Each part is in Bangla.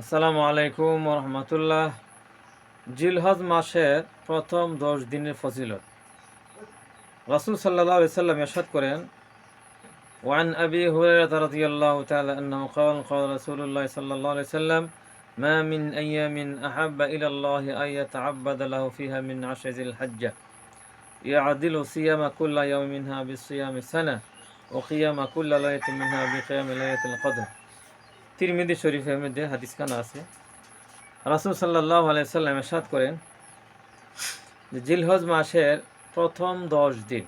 আসসালামু আলাইকুম রহমতুল্লাহ জিলহজ মাসের প্রথম দশ দিনের ফজিলত রাসূল সাল্লাল্লাহু আলাইহি সাল্লাম ইরশাদ করেন وعن أبي هريرة رضي الله تعالى أنه قال قال رسول الله صلى الله عليه وسلم ما من أيام أحب إلى الله أن يتعبد له فيها من عشر ذي الحجة يعدل صيام كل يوم منها بالصيام سنة وقيام كل ليلة منها بقيام ليلة القدر তিরমিদি শরীফের মধ্যে হাদিস খানা আছে। রাসুল সাল্লাহ আলাইসাল্লাম এরশাদ করেন যে জিলহজ মাসের প্রথম দশ দিন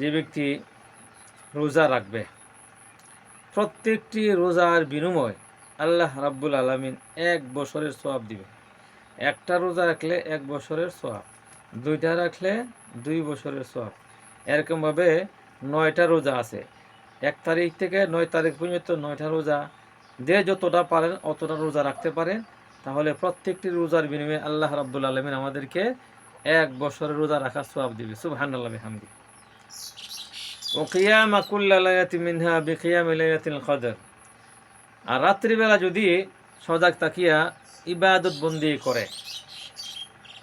যে ব্যক্তি রোজা রাখবে, প্রত্যেকটি রোজার বিনিময় আল্লাহ রাব্বুল আলমিন এক বছরের সোয়াব দিবে। একটা রোজা রাখলে এক বছরের সোয়াব দুইটা রাখলে দুই বছরের সোয়াব এরকমভাবে নয়টা রোজা আছে। এক তারিখ থেকে নয় তারিখ পর্যন্ত নয়টা রোজা। যে যতটা পারেন অতটা রোজা রাখতে পারেন। তাহলে প্রত্যেকটি রোজার বিনিময়ে আল্লাহ রাব্বুল আলমিন আমাদেরকে এক বছরের রোজা রাখার সওয়াব দিবে। সুবহানাল্লাহ হামদি ও কিয়ামা কুল্লালায়াতি মিনহা বিকিয়াম লাইলাতিল কদর। আর রাত্রিবেলা যদি সজাগ তাকিয়া ইবাদত বন্দি করে,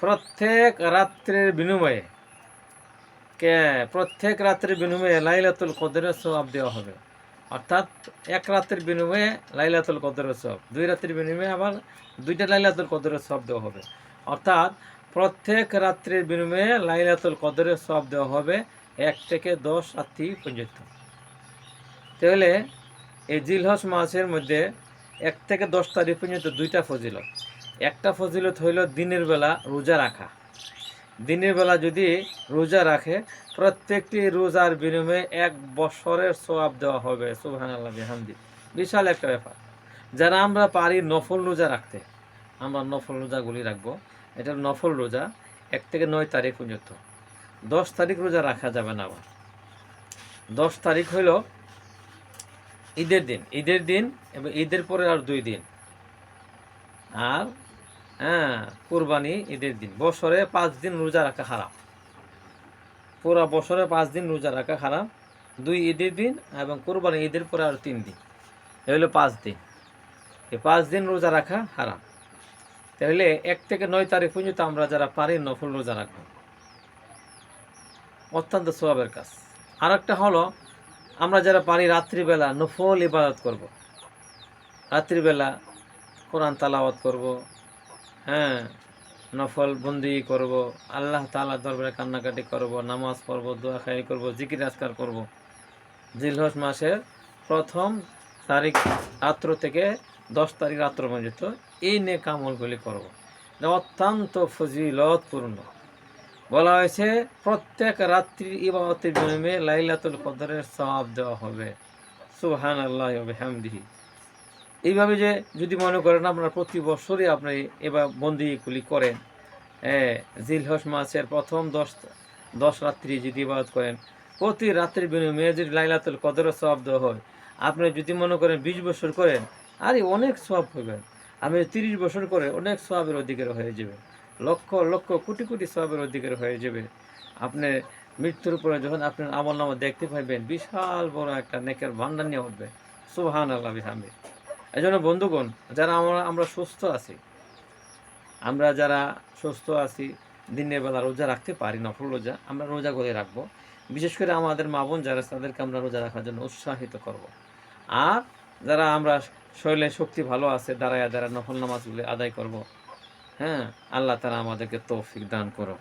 প্রত্যেক রাত্রের বিনিময়ে কে, প্রত্যেক রাত্রের বিনিময়ে লাইলাতুল কদরের সওয়াব দেওয়া হবে। অর্থাৎ এক রাত্রের বিনিময়ে লাইলাতুল কদরের সব দুই রাত্রির বিনিময়ে আবার দুইটা লাইলাতুল কদরের সব দেওয়া হবে। অর্থাৎ প্রত্যেক রাত্রের বিনিময়ে লাইলাতুল কদরের সব দেওয়া হবে এক থেকে দশ রাত্রি পর্যন্ত। তাহলে এই জিলহস মাসের মধ্যে এক থেকে দশ তারিখ পর্যন্ত দুইটা ফজিলত। একটা ফজিলত হইল দিনের বেলা রোজা রাখা। দিনের বেলা যদি রোজা রাখে, প্রত্যেকটি রোজার বিনিময়ে এক বছরের সোয়াব দেওয়া হবে। সুবহান আল্লাহ বিহামদি। বিশাল একটা ব্যাপার। যারা আমরা পারি নফল রোজা রাখতে, আমরা নফল রোজাগুলি রাখব। এটা নফল রোজা, এক থেকে নয় তারিখ পর্যন্ত। দশ তারিখ রোজা রাখা যাবে না আবার। দশ তারিখ হইল ঈদের দিন। ঈদের দিন এবং ঈদের পরে আর দুই দিন। আর হ্যাঁ কোরবানি ঈদের দিন। বছরে পাঁচ দিন রোজা রাখা হারাম। পুরা বছরে পাঁচ দিন রোজা রাখা হারাম। দুই ঈদের দিন এবং কোরবানি ঈদের পরে আর তিন দিন। এ হলো পাঁচ দিন। এই পাঁচ দিন রোজা রাখা হারাম। তাহলে এক থেকে নয় তারিখ পর্যন্ত আমরা যারা পারি নফল রোজা রাখব। অত্যন্ত সোয়াবের কাজ। আর একটা হলো, আমরা যারা পারি রাত্রিবেলা নফল ইবাদত করব। রাত্রিবেলা কোরআন তালাওয়াত করব হ্যাঁ নফল বন্দি করব, আল্লাহ তালা দরবারে কান্নাকাটি করব, নামাজ পড়ব, দোয়া খাই করব, জিকির আজকার করব। জিলহস মাসের প্রথম তারিখ রাত্র থেকে দশ তারিখ রাত্র পর্যন্ত এই নিয়ে কামলগুলি করব। অত্যন্ত ফজিলতপূর্ণ। বলা হয়েছে, প্রত্যেক রাত্রি ইবাদতের বিনিময়ে লাইলাতুল কদরের সওয়াব দেওয়া হবে। সুহান আল্লাহ হামদিহি এইভাবে যে যদি মনে করেন আপনার প্রতি বছরই আপনি এবার বন্দিগুলি করেন হ্যাঁ জিলহস মাসের প্রথম দশ দশ রাত্রি যদি ইবাদত করেন, প্রতি রাত্রির বিনিময়ে যদি লাইলাতুল সওয়াব দেওয়া হয়, আপনি যদি মনে করেন বিশ বছর করেন, আরে অনেক সওয়াব হবে। আমি তিরিশ বছর করে অনেক সওয়াবের অধিকার হয়ে যাবে। লক্ষ লক্ষ, কোটি কোটি সওয়াবের অধিকার হয়ে যাবে। আপনি মৃত্যুর পরে যখন আপনার আমল নামা দেখতে পাইবেন, বিশাল বড় একটা নেকের ভান্ডার নিয়ে উঠবে। সুবহান আল্লাহ বিহামে এই জন্য বন্ধুগণ, যারা আমরা আমরা সুস্থ আছি, আমরা যারা সুস্থ আছি, দিনের বেলা রোজা রাখতে পারি, নফল রোজা, আমরা রোজা করে রাখব বিশেষ করে আমাদের মা বোন যারা, তাদেরকে আমরা রোজা রাখার জন্য উৎসাহিত করব। আর যারা আমরা শরীরে শক্তি ভালো আছে, দাঁড়ায় যারা নফল নামাজগুলি আদায় করব। হ্যাঁ আল্লাহ তারা আমাদেরকে তৌফিক দান করো